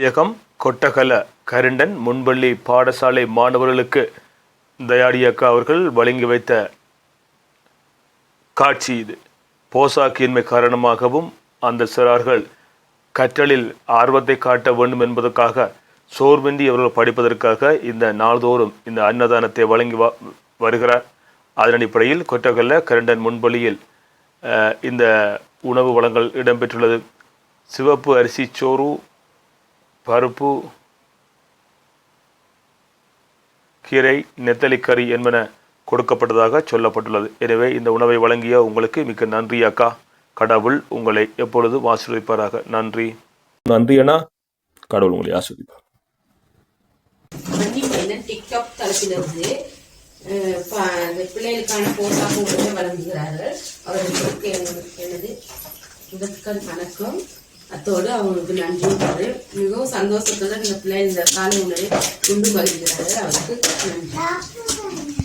இயக்கம் கொட்டகல கருண்டன் முன்பள்ளி பாடசாலை மாணவர்களுக்கு தயாடி அக்கா அவர்கள் வழங்கி வைத்த காட்சி இது. போசாக்கின்மை காரணமாகவும் அந்த சிறார்கள் கற்றலில் ஆர்வத்தை காட்ட வேண்டும் என்பதற்காக சோர்வின்றி அவர்கள் படிப்பதற்காக இந்த நாள்தோறும் இந்த அன்னதானத்தை வழங்கி வ வருகிறார். அதன் அடிப்படையில் கொட்டகல்ல கரண்டன் முன்பள்ளியில் இந்த உணவு வளங்கள் இடம்பெற்றுள்ளது. சிவப்பு அரிசி சோறு பருப்பு கீரை நெத்தலி கறி என்பன கொடுக்கப்பட்டதாக சொல்லப்பட்டுள்ளது. எனவே இந்த உணவை வழங்கிய உங்களுக்கு மிக்க நன்றி அக்கா. கடவுள் உங்களை எப்பொழுதும் ஆசீர்வதிப்பாராக? நன்றி. நன்றி அண்ணா. கடவுள் உங்களை ஆசீர்வதிப்பார். டிக்டாக் தளத்திலிருந்து பிள்ளைகளுக்கான உணவை வழங்குகிறார்கள் அவர்களுக்கு எனது- எனது முதற்கண் வணக்கம். அத்தோடு அவங்களுக்கு நன்றி மிகவும் சந்தோஷத்துடன் இந்த பிள்ளை இந்த காலை உணவை கொண்டு வருகிறார்கள் அவருக்கு நன்றி.